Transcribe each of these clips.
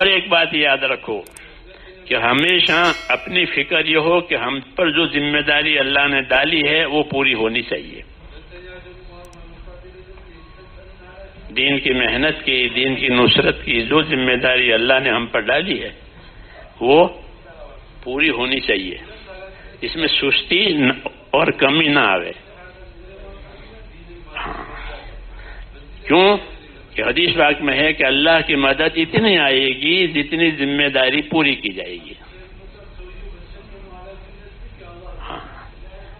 اور ایک بات یاد رکھو کہ ہمیشہ اپنی فکر یہ ہو کہ ہم پر جو ذمہ داری اللہ نے ڈالی ہے وہ پوری ہونی چاہیے۔ دین کی محنت کی، دین کی نصرت کی، جو ذمہ داری اللہ نے ہم پر ڈالی ہے، وہ پوری ہونی چاہیے۔ اس میں سستی اور کمی نہ آوے۔ ہاں۔ کیوں؟ کہ حدیث باغ میں ہے کہ اللہ کی مدد اتنی آئے گی جتنی ذمہ داری پوری کی جائے گی۔ ہاں۔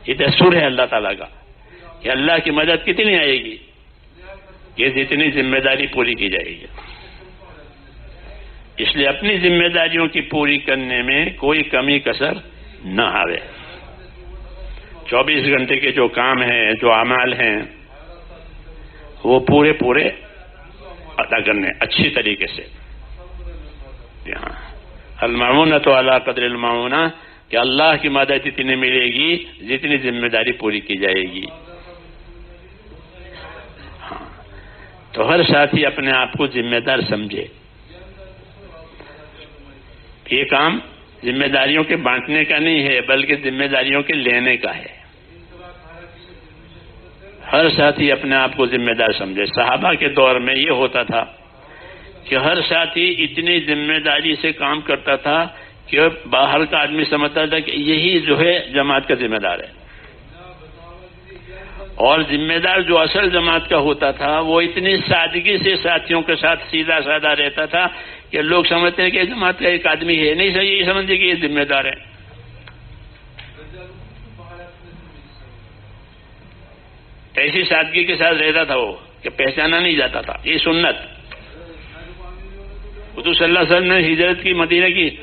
یہ دستور ہے اللہ تعالیٰ کا کہ اللہ کی مدد کتنی آئے گی یہ جتنی ذمہ داری پوری کی جائے گی۔ اس لیے اپنی ذمہ داریوں کی پوری کرنے میں کوئی کمی کسر نہ آوے۔ چوبیس گھنٹے کے جو کام ہیں، جو اعمال ہیں، وہ پورے پورے ادا کرنے، اچھی طریقے سے۔ جی ہاں۔ المعمون تو اللہ قدر المعمون کہ اللہ کی مدد اتنی ملے گی، جتنی ذمہ داری پوری کی جائے گی۔ ہاں۔ تو ہر ساتھی اپنے آپ کو ذمہ دار سمجھے۔ یہ کام ذمہ داریوں کے بانٹنے کا نہیں ہے، بلکہ ذمہ داریوں کے لینے کا ہے۔ ہر ساتھی اپنے آپ کو ذمہ دار سمجھے۔ صحابہ کے دور میں یہ ہوتا تھا کہ ہر ساتھی اتنی ذمہ داری سے کام کرتا تھا کہ باہر کا آدمی سمجھتا تھا کہ یہی جو ہے جماعت کا ذمہ دار ہے۔ اور ذمہ دار جو اصل جماعت کا ہوتا تھا وہ اتنی سادگی سے ساتھیوں کے ساتھ سیدھا سادہ رہتا تھا کہ لوگ سمجھتے ہیں کہ جماعت کا ایک آدمی ہے۔ نہیں سر، یہی سمجھتے کہ یہ ذمہ دار ہے۔ ایسی سادگی کے ساتھ رہتا تھا وہ کہ پہچانا نہیں جاتا تھا۔ یہ سنت۔ حضور صلی اللہ علیہ وسلم نے ہجرت کی، مدینہ کی۔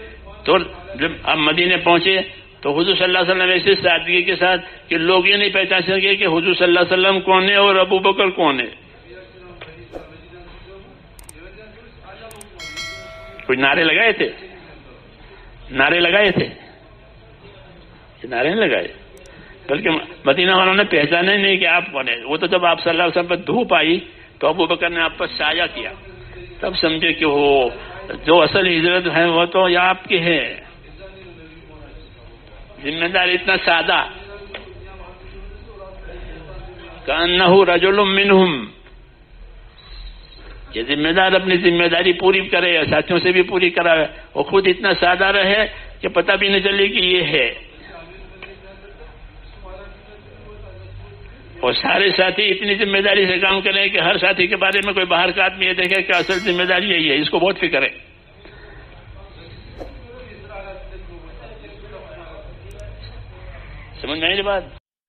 تو جب آپ مدینے پہنچے تو حضور صلی اللہ علیہ وسلم ایسی سادگی کے ساتھ کہ لوگ یہ نہیں پہچان سکے کہ حضور صلی اللہ علیہ وسلم کون ہے اور ابو بکر کون ہے۔ کوئی نعرے لگائے تھے؟ نعرے لگائے تھے؟ نعرے نہیں لگائے۔ بلکہ مدینہ والوں نے پہچانا ہی نہیں کہ آپ کون ہیں۔ وہ تو جب آپ صلی اللہ علیہ وسلم پر دھوپ آئی تو ابو بکر نے آپ پر سایہ کیا۔ تب سمجھے کہ وہ جو اصل ہجرت ہے وہ تو یہ آپ کی ہے ذمہ دار اتنا سادہ۔ کانہو رجل منہم۔ یہ ذمہ دار اپنی ذمہ داری پوری کرے، ساتھیوں سے بھی پوری کرا وہ خود اتنا سادہ رہے کہ پتہ بھی نہیں چلے کہ یہ ہے۔ اور سارے ساتھی اتنی ذمہ داری سے کام کریں کہ ہر ساتھی کے بارے میں کوئی باہر کا آدمی یہ دیکھے کہ اصل ذمہ داری یہی ہے، اس کو بہت فکر ہے۔ سمجھ میں آئی بات؟